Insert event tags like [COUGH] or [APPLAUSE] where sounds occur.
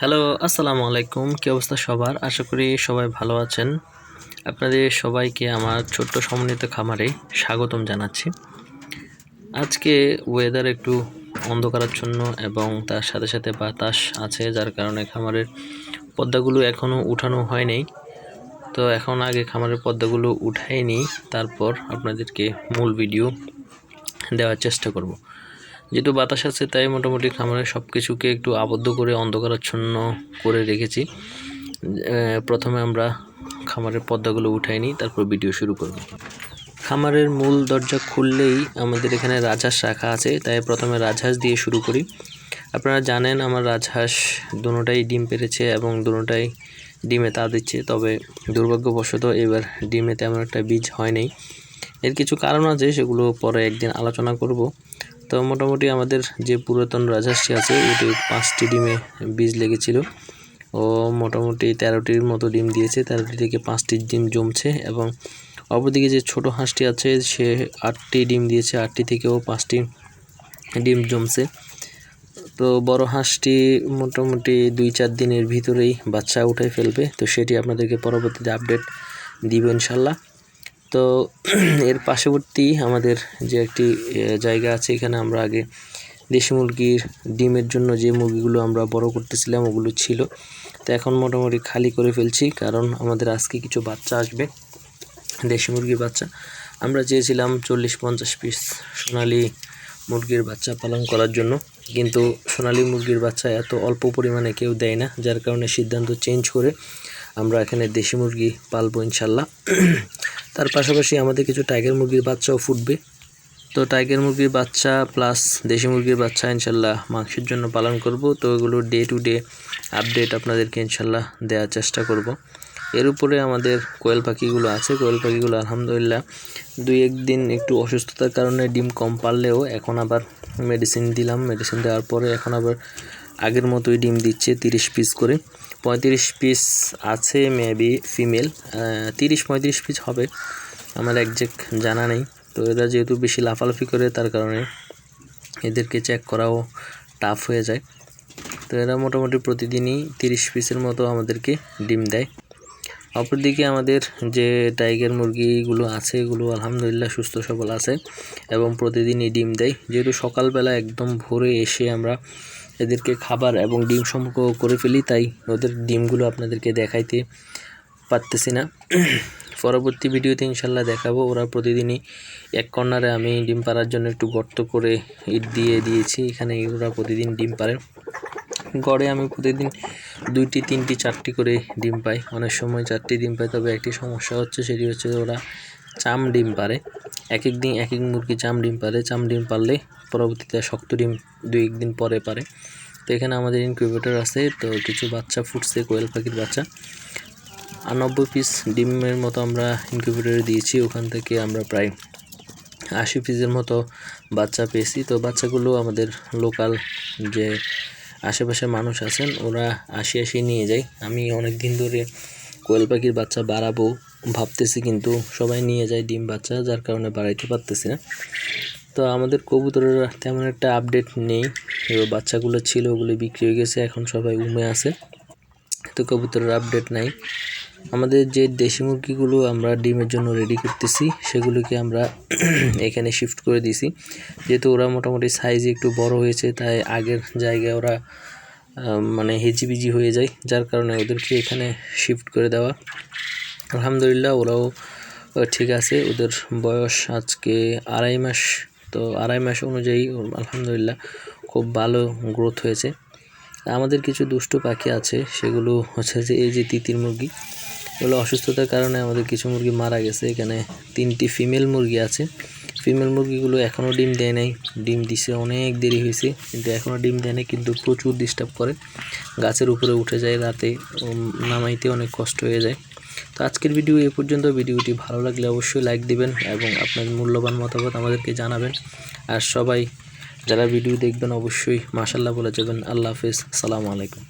Hello, আসসালামু আলাইকুম। কী অবস্থা সবার? আশা করি সবাই ভালো আছেন। আপনাদের সবাইকে আমার ছোট্ট সমন্বিত খামারে স্বাগতম জানাচ্ছি। আজকে ওয়েদার একটু অন্ধকারাচ্ছন্ন এবং তার সাথে সাথে বাতাস আছে, যার কারণে খামারের পর্দাগুলো এখনও উঠানো হয়নি। তো এখন আগে খামারের পর্দাগুলো উঠাই নিই তারপর আপনাদেরকে মূল ভিডিও দেওয়ার চেষ্টা করব। যেহেতু বাতাস আছে, তাই মোটামুটি খামারের সব কিছুকে একটু আবদ্ধ করে, অন্ধকারাচ্ছন্ন করে রেখেছি। প্রথমে আমরা খামারের পর্দাগুলো উঠাই নিই, তারপর ভিডিও শুরু করব। খামারের মূল দরজা খুললেই আমাদের এখানে রাজহাঁস রাখা আছে, তাই প্রথমে রাজহাঁস দিয়ে শুরু করি। আপনারা জানেন, আমার রাজহাঁস দুটোটাই ডিম পেরেছে এবং দুটোটাই ডিমে তা দিচ্ছে, তবে দুর্ভাগ্যবশত এবার ডিমে তেমন একটা বীজ হয়নি এর কিছু কারণ আছে, সেগুলো পরে একদিন আলোচনা করব। তো মোটামুটি আমাদের যে পুরাতন রাজহাঁসটি আছে, ওটি পাঁচটি ডিমে বীজ লেগেছিল। ও মোটামুটি তেরোটির মতো ডিম দিয়েছে, তেরোটি থেকে পাঁচটি ডিম জমছে এবং অপরদিকে যে ছোট হাঁসটি আছে, সে আটটি ডিম দিয়েছে, আটটি থেকেও পাঁচটি ডিম জমছে। তো বড় হাঁসটি মোটামুটি দুই চার দিনের ভিতরেই বাচ্চা উঠে ফেলবে, তো সেটি আপনাদেরকে পরবর্তীতে আপডেট দিব ইনশাল্লাহ। তো এর পার্শ্ববর্তী আমাদের যে একটি জায়গা আছে, এখানে আমরা আগে দেশি মুরগির ডিমের জন্য যে মুরগিগুলো আমরা বড় করতেছিলাম, ওগুলো ছিল। তো এখন মোটামুটি খালি করে ফেলছি, কারণ আমাদের আজকে কিছু বাচ্চা আসবে, দেশি মুরগির বাচ্চা। আমরা চেয়েছিলাম চল্লিশ পঞ্চাশ পিস সোনালি মুরগির বাচ্চা পালন করার জন্য, কিন্তু সোনালি মুরগির বাচ্চা এত অল্প পরিমাণে কেউ দেয় না, যার কারণে সিদ্ধান্ত চেঞ্জ করে আমরা এখানে দেশি মুরগি পালবো ইনশাল্লাহ। তার পাশাপাশি আমাদের কিছু টাইগার মুরগির বাচ্চাও ফুটবে। তো টাইগার মুরগির বাচ্চা প্লাস দেশি মুরগির বাচ্চা ইনশাল্লাহ মাংসের জন্য পালন করব। তো এগুলো ডে টু ডে আপডেট আপনাদেরকে ইনশাল্লাহ দেওয়ার চেষ্টা করব। এর উপরে আমাদের কোয়েল পাখিগুলো আছে। কোয়েল পাখিগুলো আলহামদুলিল্লাহ দুই একদিন একটু অসুস্থতার কারণে ডিম কম পারলেও এখন আবার মেডিসিন দিলাম। মেডিসিন দেওয়ার পরে এখন আবার আগের মতোই ডিম দিচ্ছে তিরিশ পিস করে। পঁয়ত্রিশ পিস আছে মেবি ফিমেল তিরিশ, পঁয়ত্রিশ পিস হবে। আমার একজ্যাক্ট জানা নেই। তো এরা যেহেতু বেশি লাফালাফি করে, তার কারণে এদেরকে চেক করাও টাফ হয়ে যায়। তো এরা মোটামুটি প্রতিদিনই তিরিশ পিসের মতো আমাদেরকে ডিম দেয়। অপরদিকে আমাদের যে টাইগার মুরগিগুলো আছে, এগুলো আলহামদুলিল্লাহ সুস্থ সবল আছে এবং প্রতিদিনই ডিম দেয়। যেহেতু সকালবেলা একদম ভোরে এসে আমরা এদেরকে খাবার এবং ডিম সম্পর্ক করে ফেলি, তাই ওদের ডিমগুলো আপনাদেরকে দেখাইতে পারতেছি না। পরবর্তী ভিডিওতে ইনশাল্লাহ দেখাবো। ওরা প্রতিদিনই এক কর্নারে আমি ডিম পাড়ার জন্য একটু গর্ত করে ইট দিয়ে দিয়েছি। এখানে ওরা প্রতিদিন ডিম পারে গড়ে আমি প্রতিদিন দুইটি, তিনটি, চারটি করে ডিম পাই। অনেক সময় চারটি ডিম পাই তবে একটি সমস্যা হচ্ছে সেটি হচ্ছে ওরা চাম ডিম পারে। এক এক দিন এক এক মুরগি চাম ডিম পারে। চাম ডিম পারলে পরবর্তীতে শক্ত ডিম দুই একদিন পরে পারে। তো এখানে আমাদের ইনকিউবেটর আছে। তো কিছু বাচ্চা ফুটছে, কোয়েল পাখির বাচ্চা। আর নব্বই পিস ডিমের মতো আমরা ইনকিউবেটরে দিয়েছি। ওখান থেকে আমরা প্রায় আশি পিসের মতো বাচ্চা পেয়েছি। তো বাচ্চাগুলো আমাদের লোকাল যে আশেপাশে মানুষ আছেন, ওরা আসি আসি নিয়ে যায়। আমি অনেক দিন ধরে কোয়েল পাখির বাচ্চা বাড়াবো। ভাবতেছি কিন্তু সবাই নিয়ে যায় ডিম বাচ্চা, যার কারণে বাড়াইতে পারতেছি না। তো আমাদের কবুতরের তেমন একটা আপডেট নেই। এবার বাচ্চাগুলো ছিল, ওগুলো বিক্রি হয়ে গেছে, এখন সবাই উমে আছে। তো কবুতরের আপডেট নাই। আমাদের যে দেশি মুরগিগুলো আমরা ডিমের জন্য রেডি করতেছি, সেগুলোকে আমরা [CLEARS THROAT] এখানে শিফট করে দিছি। যেহেতু ওরা মোটামুটি সাইজে একটু বড় হয়েছে, তাই আগের জায়গায় ওরা মানে হেজিবিজি হয়ে যায়, যার কারণে ওদেরকে এখানে শিফট করে দেওয়া। আলহামদুলিল্লাহ ওরাও ঠিক আছে। ওদের বয়স আজকে আড়াই মাস, তো আড়াই মাস অনুযায়ী আলহামদুলিল্লাহ খুব ভালো গ্রোথ হয়েছে। আমাদের কিছু দুষ্ট পাখি আছে, সেগুলো হচ্ছে যে এই যে তিতির মুরগি। এগুলো অসুস্থতার কারণে আমাদের কিছু মুরগি মারা গেছে। এখানে তিনটি ফিমেল মুরগি আছে। ফিমেল মুরগিগুলো এখনও ডিম দেয় নাই। ডিম দিছে অনেক দেরি হয়েছে, কিন্তু এখনও ডিম দেয় নাই, কিন্তু প্রচুর ডিস্টার্ব করে। গাছের উপরে উঠে যায় রাতে নামাইতে অনেক কষ্ট হয়ে যায়। তো আজকের ভিডিও এ পর্যন্ত। ভিডিওটি ভালো লাগলে অবশ্যই লাইক দিবেন এবং আপনার মূল্যবান মতামত আমাদেরকে জানাবেন। আর সবাই, যারা ভিডিও দেখবেন অবশ্যই মাসাল্লাহ বলে যাবেন। আল্লাহ হাফিজ। সালামু আলাইকুম।